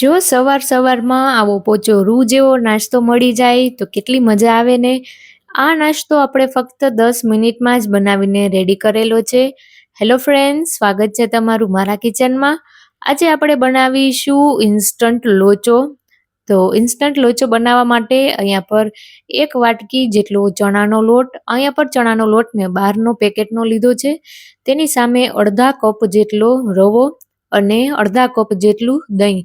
જો સવાર સવારમાં આવો પોચો રૂ જેવો નાસ્તો મળી જાય, તો કેટલી મજા આવે ને? આ નાસ્તો આપણે ફક્ત દસ મિનિટમાં જ બનાવીને રેડી કરેલો છે. હેલો ફ્રેન્ડ સ્વાગત છે તમારું મારા કિચનમાં. આજે આપણે બનાવીશું ઇન્સ્ટન્ટ લોચો. તો ઇન્સ્ટન્ટ લોચો બનાવવા માટે અહીંયા પર એક વાટકી જેટલો ચણાનો લોટ, અહીંયા પર ચણાનો લોટ મેં બહારનો પેકેટનો લીધો છે. તેની સામે અડધા કપ જેટલો રવો અને અડધા કપ જેટલું દહીં.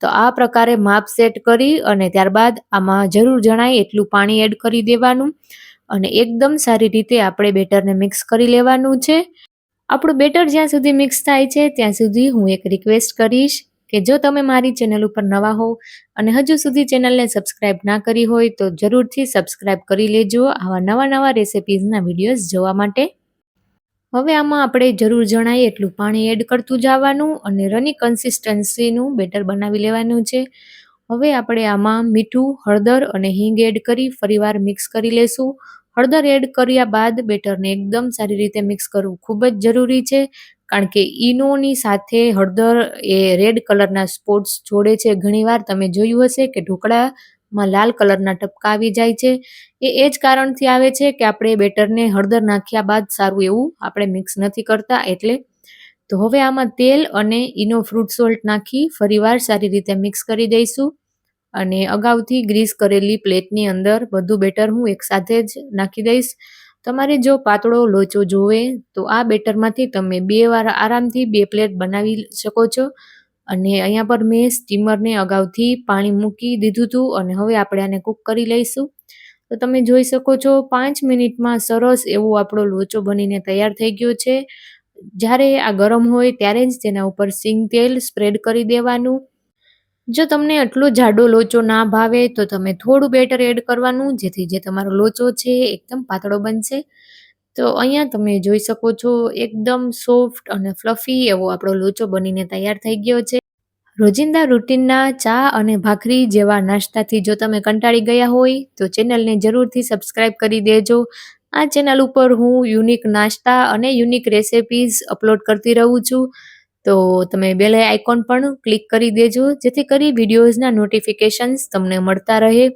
તો આ પ્રકારે માપ સેટ કરી અને ત્યારબાદ આમાં જરૂર જણાય એટલું પાણી એડ કરી દેવાનું. અને એકદમ સારી રીતે આપણે બેટરને મિક્સ કરી લેવાનું છે. આપણું બેટર જ્યાં સુધી મિક્સ થાય છે, ત્યાં સુધી હું એક રિક્વેસ્ટ કરીશ કે જો તમે મારી ચેનલ ઉપર નવા હો અને હજુ સુધી ચેનલને સબસ્ક્રાઇબ ના કરી હોય તો જરૂરથી સબસ્ક્રાઈબ કરી લેજો આવા નવા નવા રેસિપીઝના વિડીયોઝ જોવા માટે. હવે આમાં આપણે જરૂર જણાય એટલું પાણી એડ કરતું જવાનું અને રની કન્સિસ્ટન્સીનું બેટર બનાવી લેવાનું છે. હવે આપણે આમાં મીઠું, હળદર અને હિંગ એડ કરી ફરીવાર મિક્સ કરી લેશું. હળદર એડ કર્યા બાદ બેટરને એકદમ સારી રીતે મિક્સ કરવું ખૂબ જ જરૂરી છે, કારણ કે ઈનોની સાથે હળદર એ રેડ કલરના સ્પોટ્સ જોડે છે. ઘણીવાર તમે જોયું હશે કે ઢોકળા માં લાલ કલરના ટપકા આવી જાય છે. એ એ જ કારણથી આવે છે કે આપણે બેટરને હળદર નાખ્યા બાદ સારું એવું આપણે મિક્સ નથી કરતા એટલે તો હવે આમાં તેલ અને ઈનો ફ્રૂટ સોલ્ટ નાખી ફરીવાર સારી રીતે મિક્સ કરી દઈશું. અને અગાઉથી ગ્રીસ કરેલી પ્લેટની અંદર બધું બેટર હું એકસાથે જ નાખી દઈશ. તમારે જો પાતળો લોચો જોવે તો આ બેટરમાંથી તમે બે વાર આરામથી બે પ્લેટ બનાવી શકો છો. અને અહીંયા પર મેં સ્ટીમરને અગાઉથી પાણી મૂકી દીધું હતું અને હવે આપણે આને કૂક કરી લઈશું. તો તમે જોઈ શકો છો, પાંચ મિનિટમાં સરસ એવો આપણો લોચો બનીને તૈયાર થઈ ગયો છે. જ્યારે આ ગરમ હોય ત્યારે જ તેના ઉપર સિંગ તેલ સ્પ્રેડ કરી દેવાનું. જો તમને આટલો જાડો લોચો ના ભાવે તો તમે થોડું બેટર એડ કરવાનું, જેથી જે તમારો લોચો છે એકદમ પાતળો બનશે. તો અહીંયા તમે જોઈ શકો છો એકદમ સોફ્ટ અને ફ્લફી એવો આપણો લોચો બનીને તૈયાર થઈ ગયો છે. રોજિંદા રૂટીનના ચા અને ભાખરી જેવા નાસ્તાથી જો તમે કંટાળી ગયા હોય, તો ચેનલને જરૂરથી સબસ્ક્રાઇબ કરી દેજો. આ ચેનલ ઉપર હું યુનિક નાસ્તા અને યુનિક રેસિપીઝ અપલોડ કરતી રહું છું. તો તમે બેલ આઇકોન પણ ક્લિક કરી દેજો, જેથી કરી વિડીયોઝના નોટિફિકેશન્સ તમને મળતા રહે.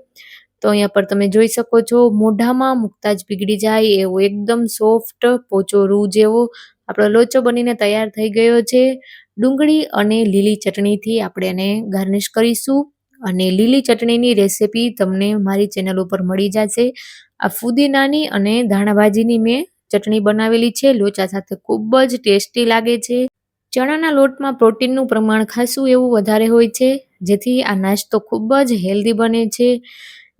તો અહીંયા પર તમે જોઈ શકો છો, મોઢામાં મૂકતા જ પીગળી જાય એવો એકદમ સોફ્ટ પોચો રૂ જેવો આપણો લોચો બનીને તૈયાર થઈ ગયો છે. ડુંગળી અને લીલી ચટણીથી આપણે એને ગાર્નિશ કરીશું અને લીલી ચટણીની રેસિપી તમને મારી ચેનલ ઉપર મળી જશે. આ ફુદીનાની અને ધાણાભાજીની મેં ચટણી બનાવેલી છે, લોચા સાથે ખૂબ જ ટેસ્ટી લાગે છે. ચણાના લોટમાં પ્રોટીનનું પ્રમાણ ખાસું એવું વધારે હોય છે, જેથી આ નાસ્તો ખૂબ જ હેલ્ધી બને છે.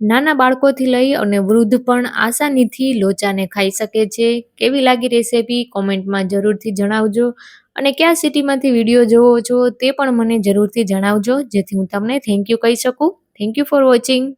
નાના બાળકોથી લઈ અને વૃદ્ધ પણ આસાનીથી લોચાને ખાઈ શકે છે. કેવી લાગી રેસીપી કોમેન્ટમાં જરૂરથી જણાવજો અને કયા સિટીમાંથી વીડિયો જોવો છો તે પણ મને જરૂરથી જણાવજો, જેથી હું તમને થેન્ક યુ કહી શકું. Thank you for watching